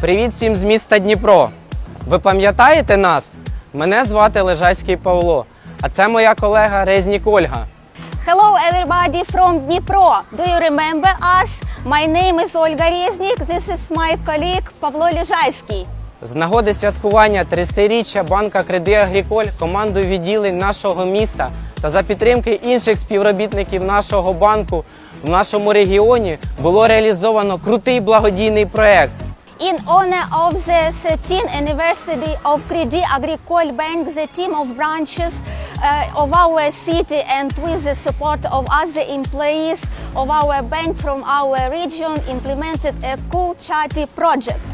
Привіт всім з міста Дніпро. Ви пам'ятаєте нас? Мене звати Лежацький Павло, а це моя колега Резнік Ольга. Hello, everybody from Dnipro. Do you remember us? My name is Olga Reznik. This is my colleague Pavlo Лежайський. З нагоди святкування 30-річчя банка Креди Агріколь командою відділень нашого міста та за підтримки інших співробітників нашого банку в нашому регіоні було реалізовано крутий благодійний проект. In honor of the 13th anniversary of Credit Agricole Bank, the team of branches uh, of our city and with the support of other employees of our bank from our region implemented a cool charity project.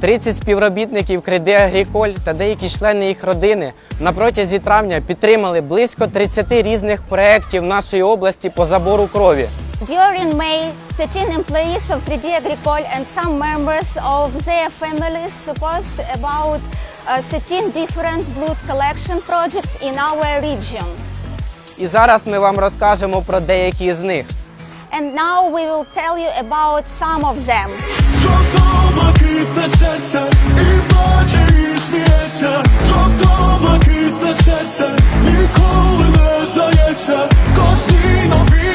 30 співробітників Креди Агріколь та деякі члени їх родини на протязі травня підтримали близько 30 різних проєктів нашої області по забору крові. During May, 13 employees of Credit Agricole and some members of their families supposed about uh, 13 different blood collection projects in our region. І зараз ми вам розкажемо про деякі з них. And now we will tell you about some of them. Жовто-блакитне серце і плаче, і сміється, жовто-блакитне серце ніколи не здається. Кожній новій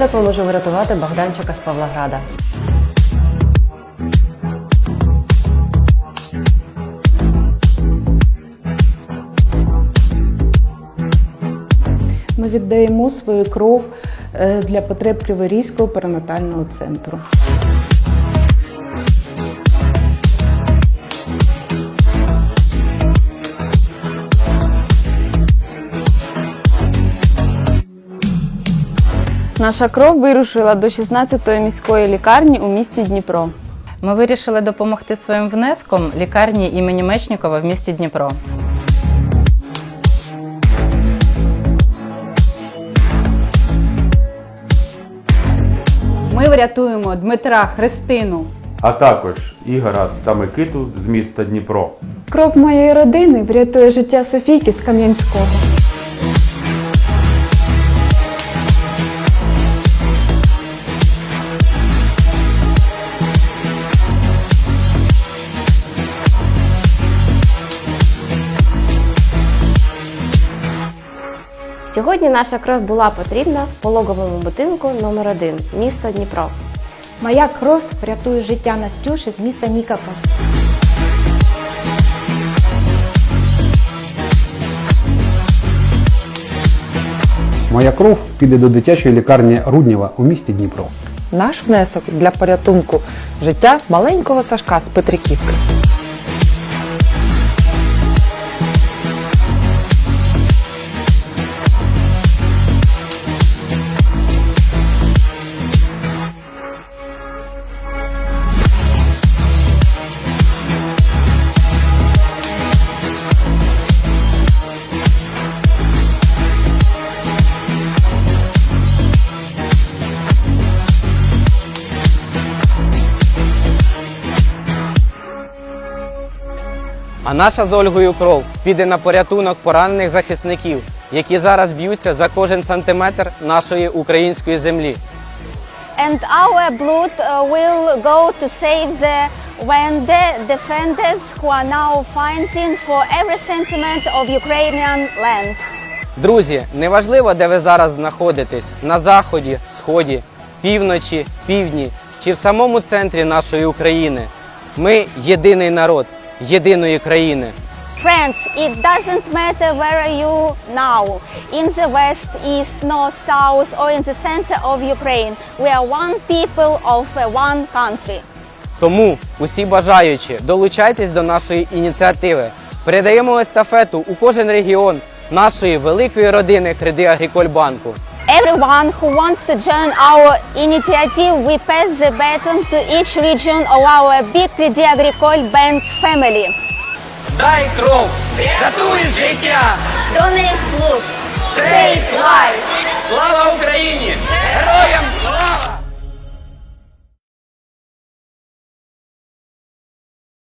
допоможу врятувати Богданчика з Павлограда. Ми віддаємо свою кров е, для потреб Криворізького перинатального центру. Наша кров вирушила до 16-ї міської лікарні у місті Дніпро. Ми вирішили допомогти своїм внеском лікарні імені Мечнікова в місті Дніпро. Ми врятуємо Дмитра Христину. а також Ігора та Микиту з міста Дніпро. Кров моєї родини врятує життя Софійки з Кам'янського. Сьогодні наша кров була потрібна в пологовому будинку номер 1 місто Дніпро. Моя кров врятує життя Настюші з міста Нікополь. Моя кров піде до дитячої лікарні Руднєва у місті Дніпро. Наш внесок для порятунку життя маленького Сашка з Петриківки. А наша з Ольгою кров піде на порятунок поранених захисників, які зараз б'ються за кожен сантиметр нашої української землі. And our blood uh, will go to save the Wende defenders who are now fighting for every centimeter of Ukrainian land. Друзі, неважливо, де ви зараз знаходитесь на заході, сході, півночі, півдні чи в самому центрі нашої України. Ми єдиний народ єдиної країни. Friends, it doesn't matter where are you now, in the west, east, north, south, or in the center of Ukraine. We are one people of one country. Тому усі бажаючі долучайтесь до нашої ініціативи. Передаємо естафету у кожен регіон нашої великої родини Креди Агріколь Банку. Everyone who wants to join our initiative, we pass the baton to each region of our big Crédit Agricole Bank family. Дай кров! Рятуй життя! Donate blood, save life. Слава Україні! Героям!